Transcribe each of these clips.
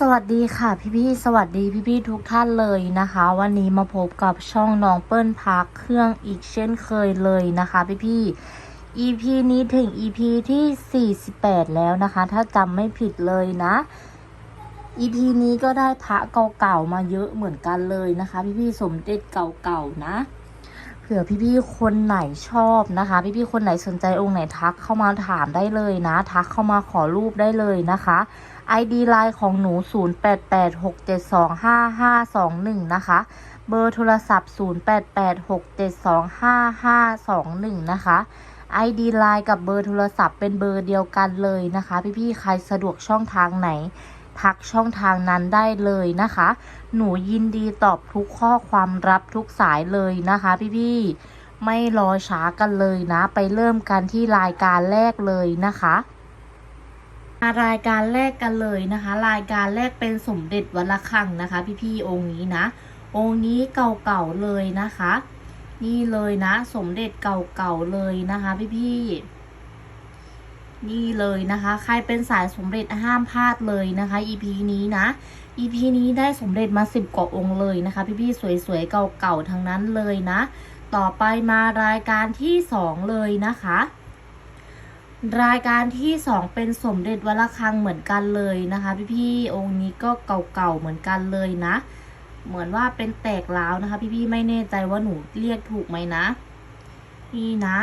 สวัสดีค่ะพี่พี่ๆสวัสดีพี่พี่ๆทุกท่านเลยนะคะ วันนี้มาพบกับช่องน้องเปิ้ลพักเครื่องอีกเช่นเคยเลยนะคะพี่พี่ๆ EP นี้ถึง EP ที่ 48 แล้วนะคะ ถ้าจำไม่ผิดเลยนะ EP นี้ก็ได้พระเก่าๆมาเยอะเหมือนกันเลยนะคะ พี่พี่ๆสมเด็จเก่าๆนะเผื่อพี่ๆ คนไหนชอบนะคะ พี่ๆ คนไหนสนใจองค์ไหนทักเข้ามาถามได้เลยนะ ทักเข้ามาขอรูปได้เลยนะคะ ID ไลน์ของหนู 0886725521 นะคะ เบอร์โทรศัพท์ 0886725521 นะคะ ID ไลน์กับเบอร์โทรศัพท์เป็นเบอร์เดียวกันเลยนะคะ พี่ๆ ใครสะดวกช่องทางไหน ทักช่องทางนั้นได้เลยนะคะ หนูยินดีตอบทุกข้อความรับทุกสายเลยนะคะ พี่ๆ ไม่รอช้ากันเลยนะ ไปเริ่มกันที่รายการแรกเลยนะคะ รายการแรกกันเลยนะคะ รายการแรกเป็นสมเด็จวัดระฆังนะคะ พี่ๆองค์นี้นะ องค์นี้เก่าๆเลยนะคะ นี่เลยนะ สมเด็จเก่าๆเลยนะคะ พี่ๆนี่เลยนะคะ ใครเป็นสายสมเด็จห้ามพลาดเลยนะคะ EP นี้นะ EP นี้ได้สมเด็จมาสิบกว่าองค์เลยนะคะ พี่ๆสวยๆเก่าๆทั้งนั้นเลยนะ ต่อไปมารายการที่สองเลยนะคะ รายการที่สองเป็นสมเด็จวัดระฆังเหมือนกันเลยนะคะ พี่ๆองค์นี้ก็เก่าๆเหมือนกันเลยนะ เหมือนว่าเป็นแตกร้าวนะคะ พี่ๆไม่แน่ใจว่าหนูเรียกถูกไหมนะ นี่นะ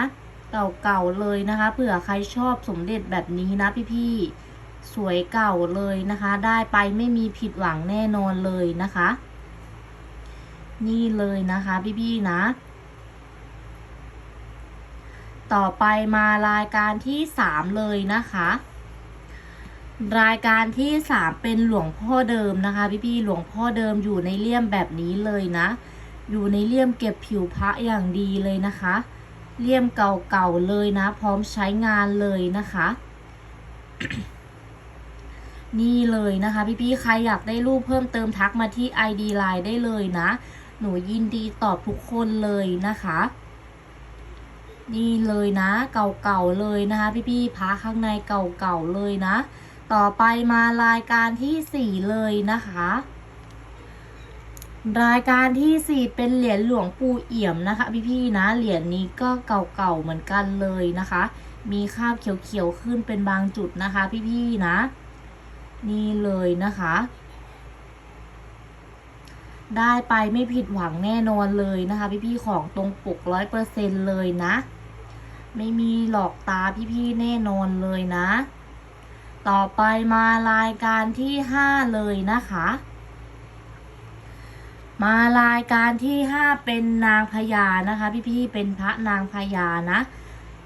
เก่าๆเลยนะคะเผื่อใครชอบสมเด็จแบบนี้นะพี่ๆสวยเก่าเลยนะคะ ได้ไปไม่มีผิดหวังแน่นอนเลยนะคะ นี่เลยนะคะพี่ๆนะ ต่อไปมารายการที่สามเลยนะคะ รายการที่สามเป็นหลวงพ่อเดิมนะคะ พี่ๆหลวงพ่อเดิมอยู่ในเลี่ยมแบบนี้เลยนะ อยู่ในเลี่ยมเก็บผิวพระอย่างดีเลยนะคะ เลี่ยมเก่าๆเลยนะ พร้อมใช้งานเลยนะคะ นี่เลยนะคะพี่ๆใครอยากได้รูปเพิ่มเติมทักมาที่ ID Line ได้เลยนะ หนูยินดีตอบทุกคนเลยนะคะ นี่เลยนะ เก่าๆเลยนะคะ พี่ๆพาข้างในเก่าๆเลยนะ ต่อไปมารายการที่สี่เลยนะคะ รายการที่สี่เป็นเหรียญหลวงปู่เอี่ยมนะคะ พี่ๆนะเหรียญนี้ก็เก่าๆเหมือนกันเลยนะคะ มีคราบเขียวๆขึ้นเป็นบางจุดนะคะ พี่ๆนะ นี่เลยนะคะ ได้ไปไม่ผิดหวังแน่นอนเลยนะคะ พี่ๆของตรงปกร้อยเปอร์เซ็นเลยนะ ไม่มีหลอกตาพี่ๆแน่นอนเลยนะ ต่อไปมารายการที่ห้าเลยนะคะ มารายการที่ห้าเป็นนางพญานะคะ พี่ๆเป็นพระนางพญานะ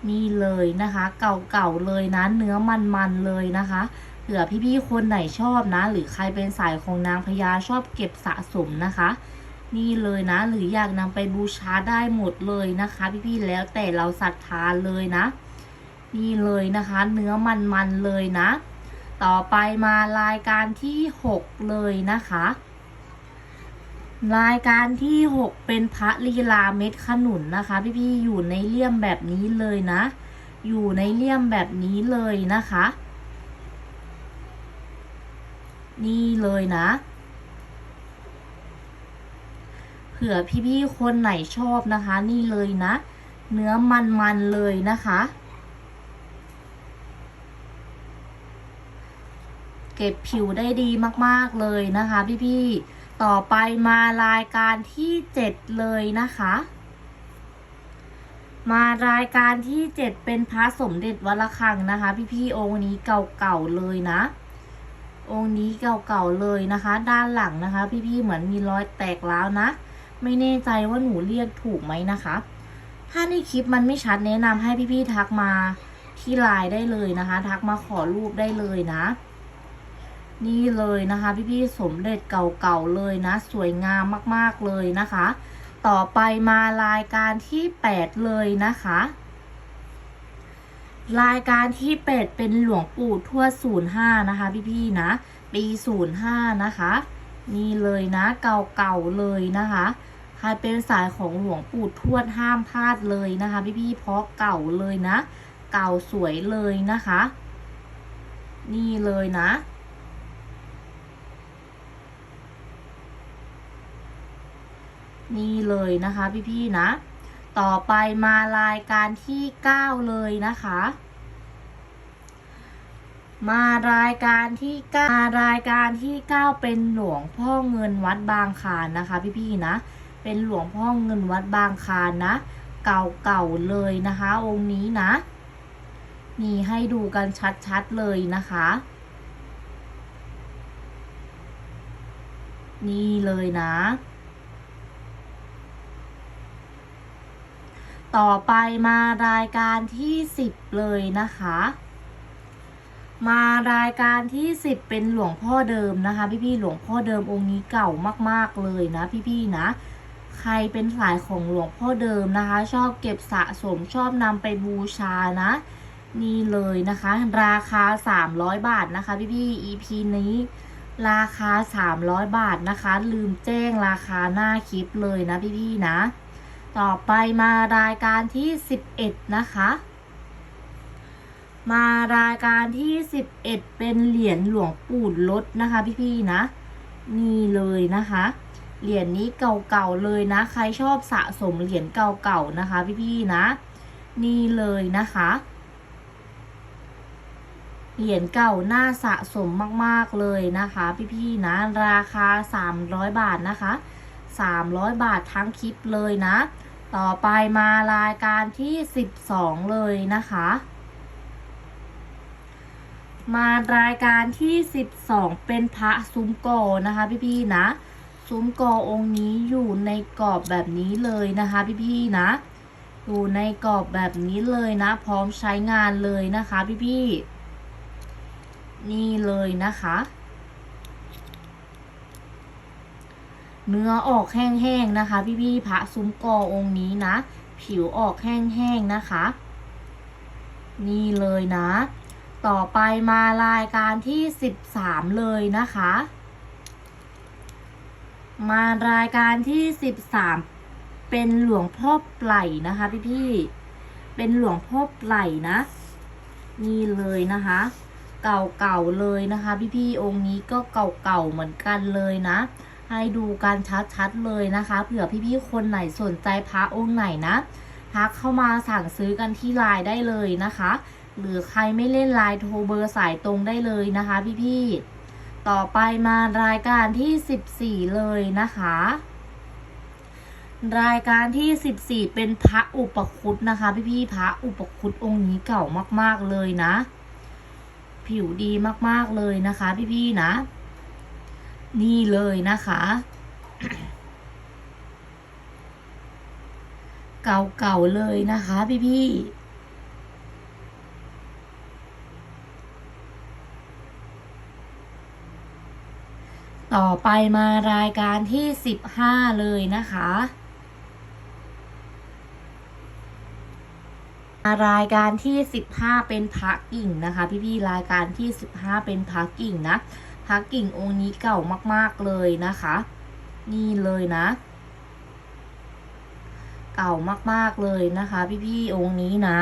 นี่เลยนะคะ เก่าๆเลยนะ เนื้อมันๆเลยนะคะ เผื่อพี่ๆคนไหนชอบนะ หรือใครเป็นสายของนางพญาชอบเก็บสะสมนะคะ นี่เลยนะ หรืออยากนำไปบูชาได้หมดเลยนะคะ พี่ๆแล้วแต่เราศรัทธาเลยนะ นี่เลยนะคะ เนื้อมันๆเลยนะ ต่อไปมารายการที่หกเลยนะคะ รายการที่หกเป็นพระลีลาเม็ดขนุนนะคะ พี่ๆอยู่ในเลี่ยมแบบนี้เลยนะ อยู่ในเลี่ยมแบบนี้เลยนะคะ นี่เลยนะเผื่อพี่ๆคนไหนชอบนะคะ นี่เลยนะ เนื้อมันๆเลยนะคะ เก็บผิวได้ดีมากๆเลยนะคะ พี่ๆต่อไปมารายการที่เจ็ดเลยนะคะ มารายการที่เจ็ดเป็นพระสมเด็จวัดระฆังนะคะ พี่ๆองค์นี้เก่าๆเลยนะ องค์นี้เก่าๆเลยนะคะ ด้านหลังนะคะ พี่ๆเหมือนมีรอยแตกร้าวนะ ไม่แน่ใจว่าหนูเรียกถูกไหมนะคะ ถ้าในคลิปมันไม่ชัดแนะนำให้พี่ๆทักมาที่ไลน์ได้เลยนะคะ ทักมาขอรูปได้เลยนะ นี่เลยนะคะ พี่ๆสมเด็จเก่าๆเลยนะ สวยงามมากๆเลยนะคะ ต่อไปมารายการที่แปดเลยนะคะ รายการที่เป็ดเป็นหลวงปู่ทวด05 นะคะ พี่ๆนะ ปี 05 นะคะ นี่เลยนะเก่าๆเลยนะคะ ใครเป็นสายของหลวงปู่ทวดห้ามพลาดเลยนะคะ พี่ๆเพราะเก่าเลยนะ เก่าสวยเลยนะคะ นี่เลยนะนี่เลยนะคะพี่ๆนะ ต่อไปมารายการที่ 9 เลยนะคะ มารายการที่เก้ามารายการที่ 9 เป็นหลวงพ่อเงินวัดบางคานนะคะ พี่ๆนะ เป็นหลวงพ่อเงินวัดบางคานนะ เก่าๆเลยนะคะ องค์นี้นะนี่ให้ดูกันชัดๆเลยนะคะ นี่เลยนะ ต่อไปมารายการที่ 10 เลยนะคะ มารายการที่ 10 เป็นหลวงพ่อเดิมนะคะ พี่ๆหลวงพ่อเดิมองค์นี้เก่ามากๆเลยนะ พี่ๆนะใครเป็นสายของหลวงพ่อเดิมนะคะ ชอบเก็บสะสมชอบนำไปบูชานะ นี่เลยนะคะ ราคา 300 บาทนะคะ พี่ๆ EP นี้ราคา 300 บาทนะคะ ลืมแจ้งราคาหน้าคลิปเลยนะพี่ๆนะ ต่อไปมารายการที่ 11 นะคะ มารายการที่ 11 เป็นเหรียญหลวงปู่ลดนะคะพี่ๆนะ นี่เลยนะคะ เหรียญนี้เก่าๆเลยนะ ใครชอบสะสมเหรียญเก่าๆนะคะพี่ๆนะ นี่เลยนะคะเหรียญเก่าน่าสะสมมากๆเลยนะคะ พี่ๆนะราคา 300 บาทนะคะ 300 บาททั้งคลิปเลยนะ ต่อไปมารายการที่ 12 เลยนะคะ มารายการที่ 12 เป็นพระซุ้มกอนะคะพี่ๆนะซุ้มกอองค์นี้อยู่ในกรอบแบบนี้เลยนะคะพี่ๆนะอยู่ในกรอบแบบนี้เลยนะ พร้อมใช้งานเลยนะคะพี่ๆนี่เลยนะคะ เนื้อออกแห้งๆนะคะ พี่ๆพระซุ้มกอองค์นี้นะ ผิวออกแห้งๆนะคะ นี่เลยนะ ต่อไปมารายการที่13เลยนะคะ มารายการที่13เป็นหลวงพ่อไปลนะคะพี่ๆเป็นหลวงพ่อไปลนะ นี่เลยนะคะเก่าๆเลยนะคะ พี่ๆองค์นี้ก็เก่าๆเหมือนกันเลยนะ ให้ดูกันชัดๆเลยนะคะ เผื่อพี่ๆคนไหนสนใจพระองค์ไหนนะทักเข้ามาสั่งซื้อกันที่ไลน์ได้เลยนะคะ หรือใครไม่เล่นไลน์โทรเบอร์สายตรงได้เลยนะคะพี่ๆต่อไปมารายการที่ 14 เลยนะคะ รายการที่ 14 เป็นพระอุปคุตนะคะ พี่ๆพระอุปคุตองค์นี้เก่ามากๆเลยนะ ผิวดีมากๆเลยนะคะ พี่ๆนะ นี่เลยนะคะเก่าๆเลยนะคะ พี่ๆต่อไปมารายการที่สิบห้าเลยนะคะ รายการที่สิบห้าเป็นพักกิ่งนะคะ พี่ๆรายการที่สิบห้าเป็นพักกิ่งนะ พักกิ่งองค์นี้เก่ามากๆเลยนะคะ นี่เลยนะ เก่ามากๆเลยนะคะ พี่ๆองค์นี้นะ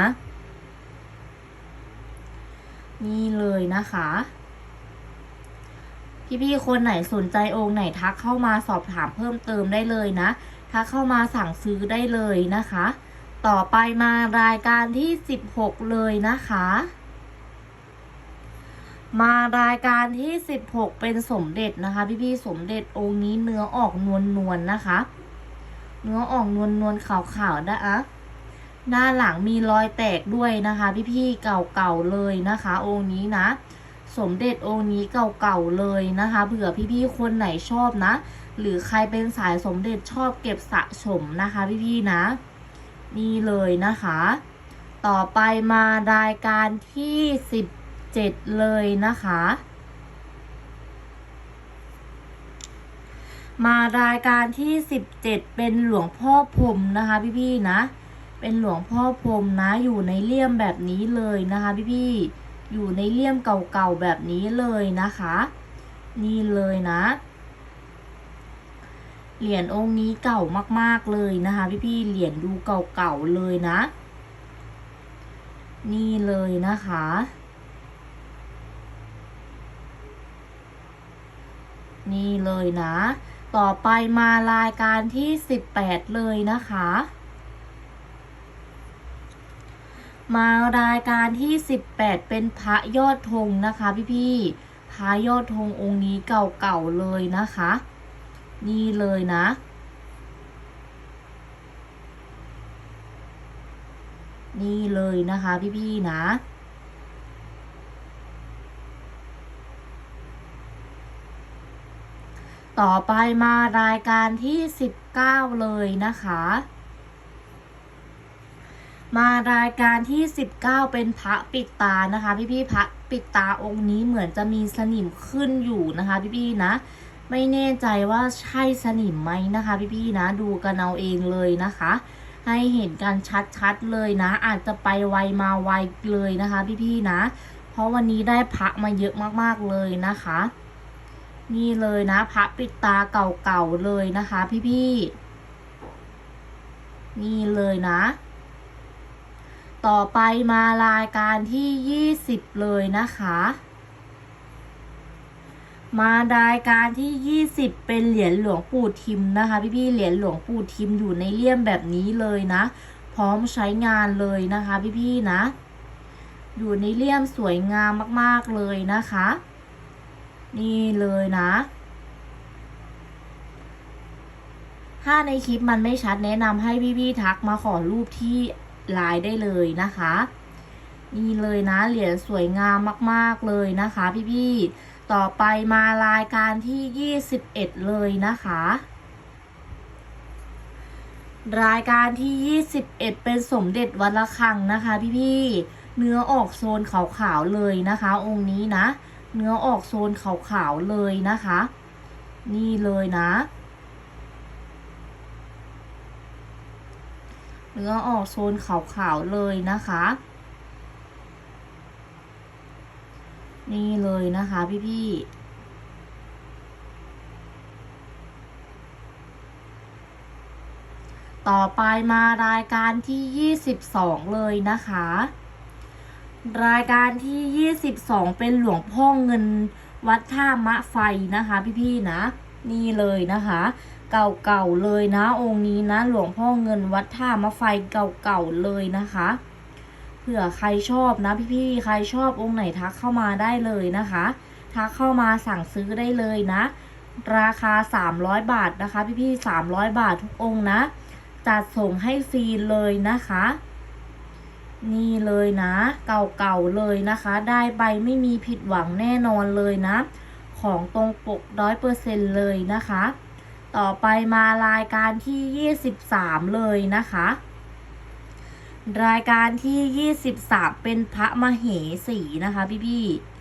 นี่เลยนะคะพี่ๆคนไหนสนใจองค์ไหนทักเข้ามาสอบถามเพิ่มเติมได้เลยนะ ทักเข้ามาสั่งซื้อได้เลยนะคะ ต่อไปมารายการที่ 16 เลยนะคะ มารายการที่ 16 เป็นสมเด็จนะคะ พี่ๆสมเด็จองค์นี้เนื้อออกนวลนวลๆนะคะ เนื้อออกนวลนวลๆขาวๆนะคะหน้าหลังมีรอยแตกด้วยนะคะ พี่ๆเก่าๆเลยนะคะ องค์นี้นะ สมเด็จองค์นี้เก่าๆเลยนะคะเผื่อพี่ๆคนไหนชอบนะ หรือใครเป็นสายสมเด็จชอบเก็บสะสมนะคะ พี่ๆนะ นี่เลยนะคะ ต่อไปมารายการที่17 เลยนะคะ มารายการที่17เป็นหลวงพ่อพรมนะคะพี่ๆนะ เป็นหลวงพ่อพรมนะอยู่ในเลี่ยมแบบนี้เลยนะคะพี่ๆอยู่ในเลี่ยมเก่าๆแบบนี้เลยนะคะ นี่เลยนะเหรียญองค์นี้เก่ามากๆเลยนะคะพี่ๆเหรียญดูเก่าๆเลยนะ นี่เลยนะคะ นี่เลยนะ ต่อไปมารายการที่ 18 เลยนะคะ มารายการที่ 18 เป็นพระยอดธงนะคะพี่ๆพระยอดธงองค์นี้เก่าๆเลยนะคะ นี่เลยนะนี่เลยนะคะพี่ๆนะ ต่อไปมารายการที่ 19 เลยนะคะ มารายการที่ 19 เป็นพระปิดตานะคะ พี่ๆพระปิดตาองค์นี้เหมือนจะมีสนิมขึ้นอยู่นะคะพี่ๆนะ ไม่แน่ใจว่าใช่สนิมไหมนะคะ พี่ๆนะดูกันเอาเองเลยนะคะ ให้เห็นกันชัดๆเลยนะ อาจจะไปไวมาไวเลยนะคะ พี่ๆนะ เพราะวันนี้ได้พระมาเยอะมากๆเลยนะคะ นี่เลยนะพระปิดตาเก่าๆเลยนะคะพี่ๆนี่เลยนะ ต่อไปมารายการที่20เลยนะคะ มารายการที่20เป็นเหรียญหลวงปู่ทิมนะคะ พี่ๆเหรียญหลวงปู่ทิมอยู่ในเลี่ยมแบบนี้เลยนะ พร้อมใช้งานเลยนะคะ พี่ๆนะ อยู่ในเลี่ยมสวยงามมากๆเลยนะคะ นี่เลยนะ ถ้าในคลิปมันไม่ชัดแนะนำให้พี่ๆทักมาขอรูปที่ไลน์ได้เลยนะคะ นี่เลยนะเหรียญสวยงามมากๆเลยนะคะ พี่ๆต่อไปมารายการที่ 21 เลยนะคะ รายการที่ 21 เป็นสมเด็จวัดระฆังนะคะ พี่ๆเนื้อออกโซนขาวๆเลยนะคะ องค์นี้นะ เนื้อออกโซนขาวๆเลยนะคะ นี่เลยนะ เนื้อออกโซนขาวๆเลยนะคะ นี่เลยนะคะพี่ๆต่อไปมารายการที่ 22 เลยนะคะ รายการที่ 22 เป็นหลวงพ่อเงินวัดท่ามะไฟนะคะพี่ๆนะ นี่เลยนะคะ เก่าๆเลยนะ องค์นี้นะ หลวงพ่อเงินวัดท่ามะไฟเก่าๆเลยนะคะเผื่อใครชอบนะพี่ๆใครชอบองค์ไหนทักเข้ามาได้เลยนะคะ ทักเข้ามาสั่งซื้อได้เลยนะ ราคา 300 บาทนะคะ พี่ๆ300 บาททุกองค์นะ จัดส่งให้ฟรีเลยนะคะ นี่เลยนะ เก่าๆเลยนะคะ ได้ใบไม่มีผิดหวังแน่นอนเลยนะ ของตรงปกร้อยเปอร์เซ็นเลยนะคะ ต่อไปมารายการที่ 23 เลยนะคะ รายการที่ 23 เป็นพระมเหสีนะคะพี่ๆ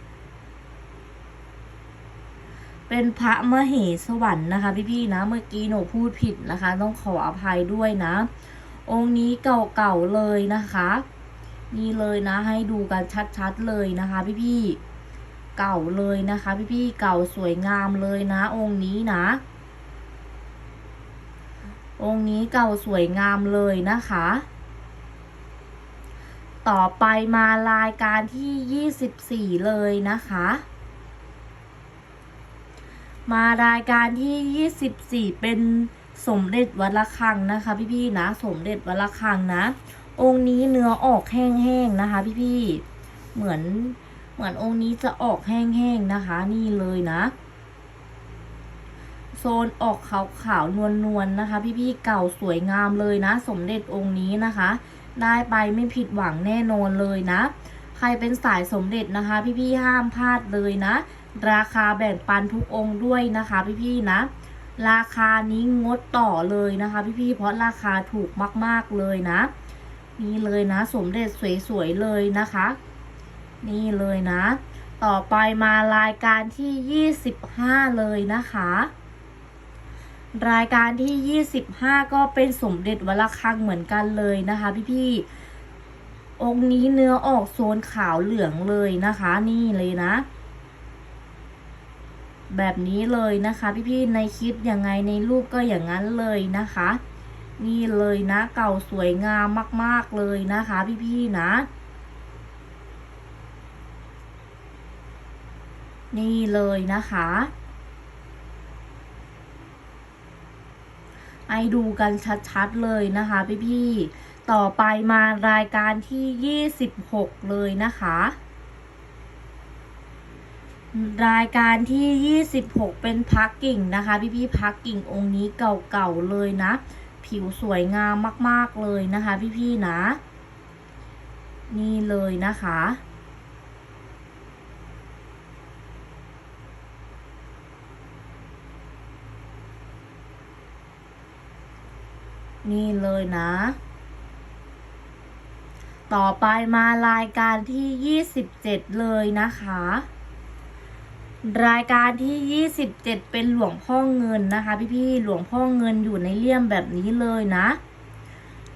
เป็นพระมเหสวรรค์นะคะ พี่ๆนะ เมื่อกี้หนูพูดผิดนะคะ ต้องขออภัยด้วยนะ องค์นี้เก่าๆเลยนะคะ นี่เลยนะ ให้ดูกันชัดๆเลยนะคะ พี่ๆเก่าเลยนะคะ พี่ๆเก่าสวยงามเลยนะ องค์นี้นะ องค์นี้เก่าสวยงามเลยนะคะ ต่อไปมารายการที่ 24 เลยนะคะมารายการที่ 24 เป็นสมเด็จวัดระฆังนะคะ พี่ๆนะ สมเด็จวัดระฆังนะ องค์นี้เนื้อออกแห้งๆนะคะ พี่ๆ เหมือนเหมือนองค์นี้จะออกแห้งๆนะคะ นี่เลยนะ โซนออกขาวๆนวลๆนะคะ พี่ๆ เก่าสวยงามเลยนะ สมเด็จองค์นี้นะคะ ได้ไปไม่ผิดหวังแน่นอนเลยนะ ใครเป็นสายสมเด็จนะคะ พี่ๆ ห้ามพลาดเลยนะ ราคาแบ่งปันทุกองค์ด้วยนะคะ พี่ๆ นะราคานี้งดต่อเลยนะคะ พี่ๆ เพราะราคาถูกมาก ๆ เลยนะ นี่เลยนะ สมเด็จสวยๆเลยนะคะ นี่เลยนะ ต่อไปมารายการที่ 25 เลยนะคะ รายการที่ 25 ก็เป็นสมเด็จวัดระฆังเหมือนกันเลยนะคะ พี่ๆ องค์นี้เนื้อออกโซนขาวเหลืองเลยนะคะ นี่เลยนะแบบนี้เลยนะคะ พี่ๆในคลิปยังไงในรูปก็อย่างนั้นเลยนะคะ นี่เลยนะ เก่าสวยงามมาก ๆ เลยนะคะ พี่ ๆ นะ นี่เลยนะคะให้ดูกันชัด ๆ เลยนะคะ พี่ ๆ ต่อไปมารายการที่ 26 เลยนะคะ รายการที่ 26 เป็นพักกิ่งนะคะ พี่ ๆ พักกิ่งองค์นี้เก่า ๆ เลยนะ ผิวสวยงามมาก ๆ เลยนะคะ พี่ๆนะ นี่เลยนะคะ นี่เลยนะต่อไปมา รายการที่ 27 เลยนะคะ รายการที่ 27 เป็นหลวงพ่อเงินนะคะ พี่ๆ หลวงพ่อเงินอยู่ในเลี่ยมแบบนี้เลยนะ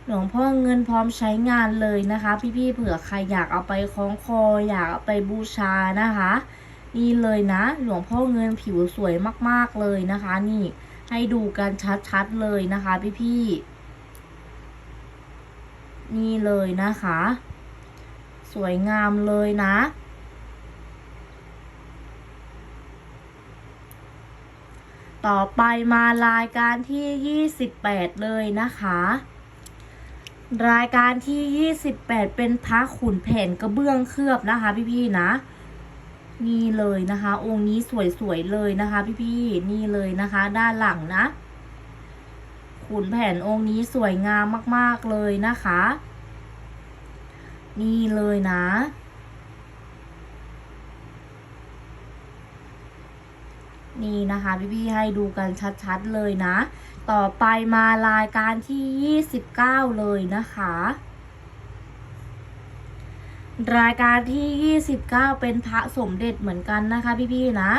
หลวงพ่อเงินพร้อมใช้งานเลยนะคะ พี่ๆ เผื่อใครอยากเอาไปคล้องคออยากเอาไปบูชานะคะ นี่เลยนะ หลวงพ่อเงินผิวสวยมากๆเลยนะคะ นี่ให้ดูกันชัดๆเลยนะคะ พี่ๆ นี่เลยนะคะ สวยงามเลยนะ ต่อไปมารายการที่ 28 เลยนะคะ รายการที่ 28 เป็นพระขุนแผนกระเบื้องเคลือบนะคะ พี่ๆนะนี่เลยนะคะ องค์นี้สวยๆเลยนะคะ พี่ๆนี่เลยนะคะ ด้านหลังนะ ขุนแผนองค์นี้สวยงามมาก ๆเลยนะคะ นี่เลยนะ นี่นะคะพี่ๆให้ดูกันชัดๆเลยนะ ต่อไปมารายการที่ 29 เลยนะคะ รายการที่ 29 เป็นพระสมเด็จเหมือนกันนะคะ พี่ๆนะ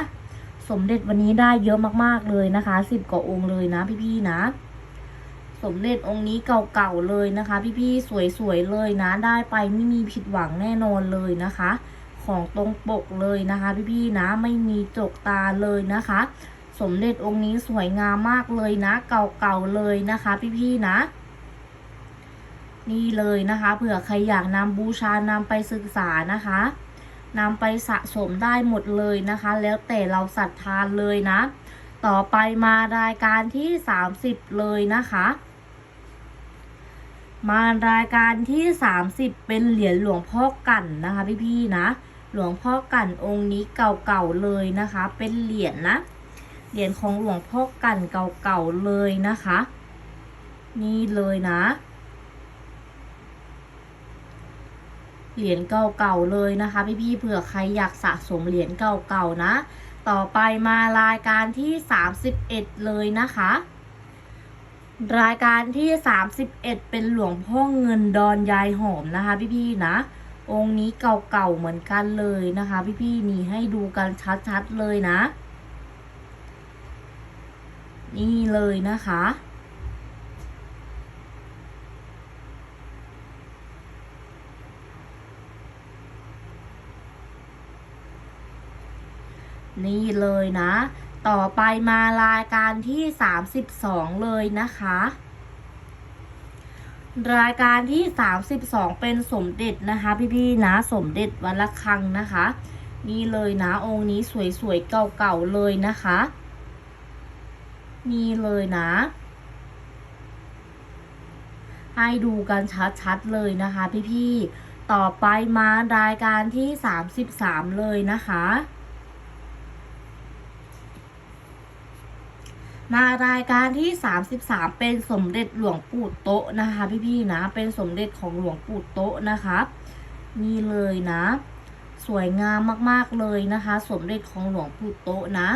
สมเด็จวันนี้ได้เยอะมากๆเลยนะคะ10กว่าองค์เลยนะพี่ๆนะสมเด็จองค์นี้เก่าๆเลยนะคะ พี่ๆสวยๆเลยนะ ได้ไปไม่มีผิดหวังแน่นอนเลยนะคะ ของตรงปกเลยนะคะพี่ๆนะไม่มีจกตาเลยนะคะ สมเด็จองค์นี้สวยงามมากเลยนะ เก่าๆเลยนะคะพี่ๆนะนี่เลยนะคะเผื่อใครอยากนำบูชานำไปศึกษานะคะนำไปสะสมได้หมดเลยนะคะ แล้วแต่เราศรัทธาเลยนะ ต่อไปมารายการที่ 30 เลยนะคะ มารายการที่ 30 เป็นเหรียญหลวงพ่อกั่นนะคะพี่ๆนะ หลวงพ่อกันองค์นี้เก่าๆเลยนะคะ เป็นเหรียญนะเหรียญของหลวงพ่อกันเก่าๆเลยนะคะ นี่เลยนะเหรียญเก่าๆเลยนะคะพี่ๆเผื่อใครอยากสะสมเหรียญเก่าๆนะ ต่อไปมารายการที่ 31 เลยนะคะ รายการที่ 31 เป็นหลวงพ่อเงินดอนยายหอมนะคะพี่ๆนะ องค์นี้เก่าๆเหมือนกันเลยนะคะ พี่ๆนี่ให้ดูกันชัดๆเลยนะ นี่เลยนะคะนี่เลยนะ ต่อไปมารายการที่ 32 เลยนะคะ รายการที่ 32 เป็นสมเด็จนะคะ พี่ๆนะสมเด็จวัดละคังนะคะ นี่เลยนะองค์นี้สวยๆเก่าๆเลยนะคะ นี่เลยนะ ให้ดูกันชัดๆเลยนะคะ พี่ๆต่อไปมารายการที่ 33 เลยนะคะ มารายการที่ 33 เป็นสมเด็จหลวงปู่โตะนะคะพี่ๆนะ เป็นสมเด็จของหลวงปู่โตะนะคะนี่เลยนะ สวยงามมากๆเลยนะคะ สมเด็จของหลวงปู่โตะนะ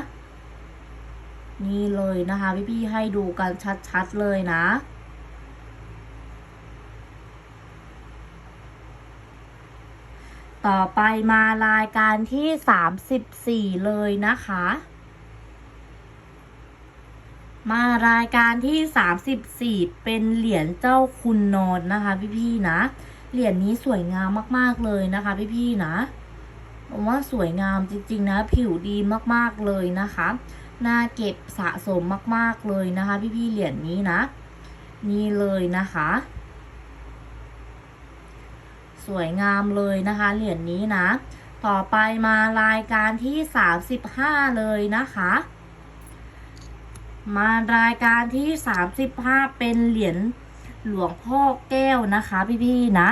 นี่เลยนะคะพี่ๆให้ดูกันชัดๆเลยนะต่อไปมารายการที่ 34 เลยนะคะ มารายการที่ 34 เป็นเหรียญเจ้าคุณนอนนะคะพี่ๆนะ เหรียญนี้สวยงามมากๆเลยนะคะพี่ๆนะผมว่าสวยงามจริง ๆ นะ ผิวดีมากๆเลยนะคะน่าเก็บสะสมมากๆเลยนะคะ พี่ๆเหรียญนี้นะ นี่เลยนะคะ สวยงามเลยนะคะ เหรียญนี้นะ ต่อไปมารายการที่ 35 เลยนะคะ มารายการที่ 35 เป็นเหรียญหลวงพ่อแก้วนะคะพี่ๆนะ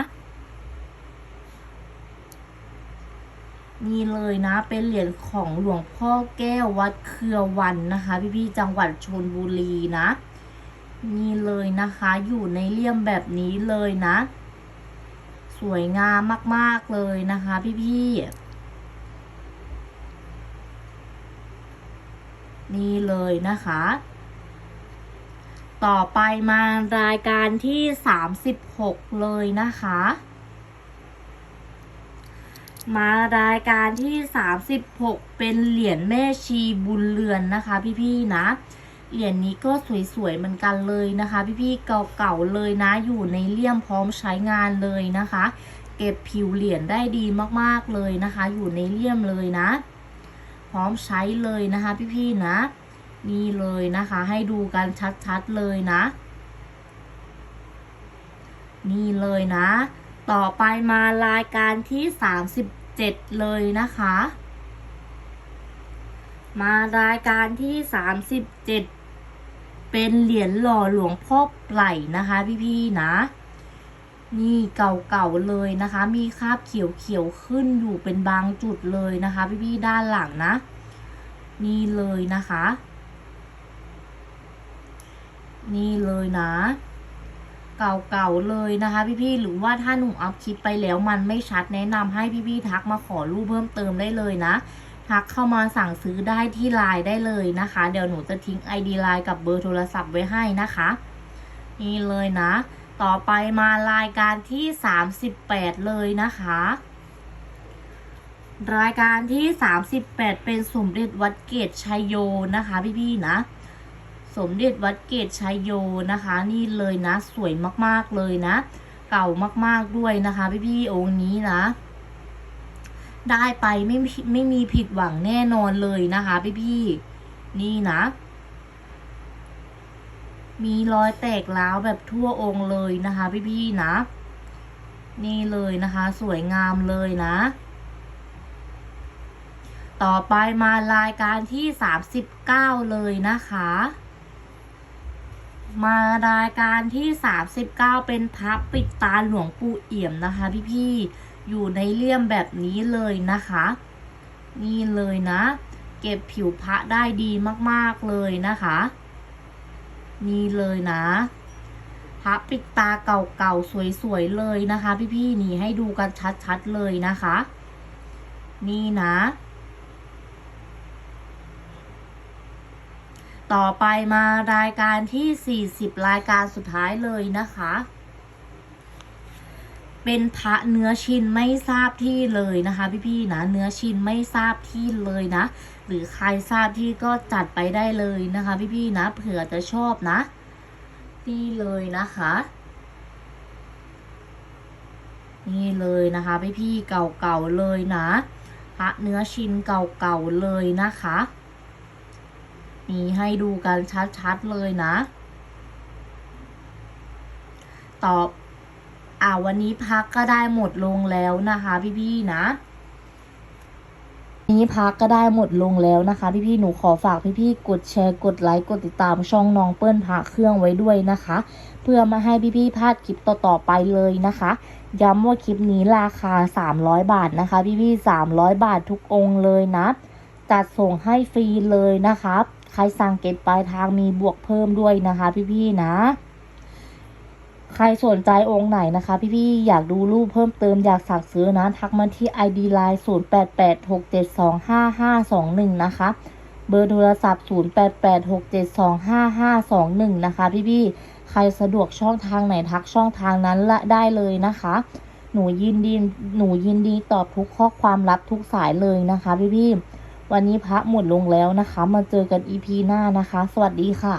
นี่เลยนะ เป็นเหรียญของหลวงพ่อแก้ววัดเครือวันนะคะ พี่ๆจังหวัดชนบุรีนะ นี่เลยนะคะอยู่ในเลี่ยมแบบนี้เลยนะ สวยงามมากๆเลยนะคะ พี่ๆ นี่เลยนะคะ ต่อไปมารายการที่ 36 เลยนะคะ มารายการที่ 36 เป็นเหรียญแม่ชีบุญเรือนนะคะ พี่ๆนะเหรียญนี้ก็สวยๆเหมือนกันเลยนะคะ พี่ๆเก่าๆเลยนะอยู่ในเลี่ยมพร้อมใช้งานเลยนะคะ เก็บผิวเหรียญได้ดีมากๆเลยนะคะ อยู่ในเลี่ยมเลยนะ พร้อมใช้เลยนะคะพี่ๆนะ นี่เลยนะคะ ให้ดูกันชัดๆเลยนะ นี่เลยนะ ต่อไปมารายการที่ 37 เลยนะคะ มารายการที่ 37 เป็นเหรียญหล่อหลวงพ่อไหลนะคะพี่ๆนะ นี่เก่าๆเลยนะคะ มีคราบเขียวๆขึ้นอยู่เป็นบางจุดเลยนะคะ พี่ๆด้านหลังนะ นี่เลยนะคะ นี่เลยนะเก่าๆเลยนะคะ พี่ๆหรือว่าถ้าหนูอัพคลิปไปแล้วมันไม่ชัดแนะนำให้พี่ๆทักมาขอรูปเพิ่มเติมได้เลยนะ ทักเข้ามาสั่งซื้อได้ที่ไลน์ได้เลยนะคะ เดี๋ยวหนูจะทิ้ง ID ไลน์กับเบอร์โทรศัพท์ไว้ให้นะคะ นี่เลยนะ ต่อไปมารายการที่ 38 เลยนะคะ รายการที่ 38 เป็นสมเด็จวัดเกตชัยโยนะคะ พี่ๆนะ สมเด็จวัดเกตชัยโยนะคะ นี่เลยนะ สวยมากๆเลยนะ เก่ามากๆด้วยนะคะ พี่ๆองค์นี้นะ ได้ไปไม่ไม่มีผิดหวังแน่นอนเลยนะคะ พี่ๆนี่นะ มีรอยแตกร้าวแบบทั่วองค์เลยนะคะ พี่ๆนะ นี่เลยนะคะ สวยงามเลยนะ ต่อไปมารายการที่39เลยนะคะ มารายการที่39เป็นพับปิดตาหลวงปู่เอี่ยมนะคะ พี่ๆอยู่ในเลี่ยมแบบนี้เลยนะคะ นี่เลยนะ เก็บผิวพระได้ดีมากๆเลยนะคะ นี่เลยนะพระปิดตาเก่าๆสวยๆเลยนะคะ พี่ๆนี่ให้ดูกันชัดๆเลยนะคะ นี่นะ ต่อไปมารายการที่ 40 รายการสุดท้ายเลยนะคะ เป็นพระเนื้อชิ้นไม่ทราบที่เลยนะคะ พี่ๆนะเนื้อชิ้นไม่ทราบที่เลยนะ หรือใครทราบที่ก็จัดไปได้เลยนะคะ พี่ๆนะเผื่อจะชอบนะ นี่เลยนะคะ นี่เลยนะคะพี่ๆเก่าๆเลยนะพระเนื้อชิ้นเก่าๆเลยนะคะนี่ให้ดูกันชัดๆเลยนะ ตอบอ่าวันนี้พักก็ได้หมดลงแล้วนะคะพี่ๆนะ นี้พักก็ได้หมดลงแล้วนะคะ พี่ๆหนูขอฝากพี่ๆกดแชร์กดไลค์กดติดตามช่องน้องเปิ้ลพระเครื่องไว้ด้วยนะคะ เพื่อมาให้พี่ๆพลาดคลิปต่อๆไปเลยนะคะย้ำว่าคลิปนี้ราคา 300 บาทนะคะ พี่ๆ300 บาททุกองเลยนะจัดส่งให้ฟรีเลยนะคะใครสั่งเก็บปลายทางมีบวกเพิ่มด้วยนะคะ พี่ๆนะ ใครสนใจองค์ไหนนะคะ พี่ๆ อยากดูรูปเพิ่มเติมอยากสั่งซื้อนะ ทักมาที่ ID Line 0886725521 นะคะ เบอร์โทรศัพท์ 0886725521 นะคะ พี่ๆ ใครสะดวกช่องทางไหนทักช่องทางนั้นละได้เลยนะคะ หนูยินดีหนูยินดีตอบทุกข้อความรับทุกสายเลยนะคะ พี่ๆ วันนี้พระหมดลงแล้วนะคะ มาเจอกัน EP หน้านะคะ สวัสดีค่ะ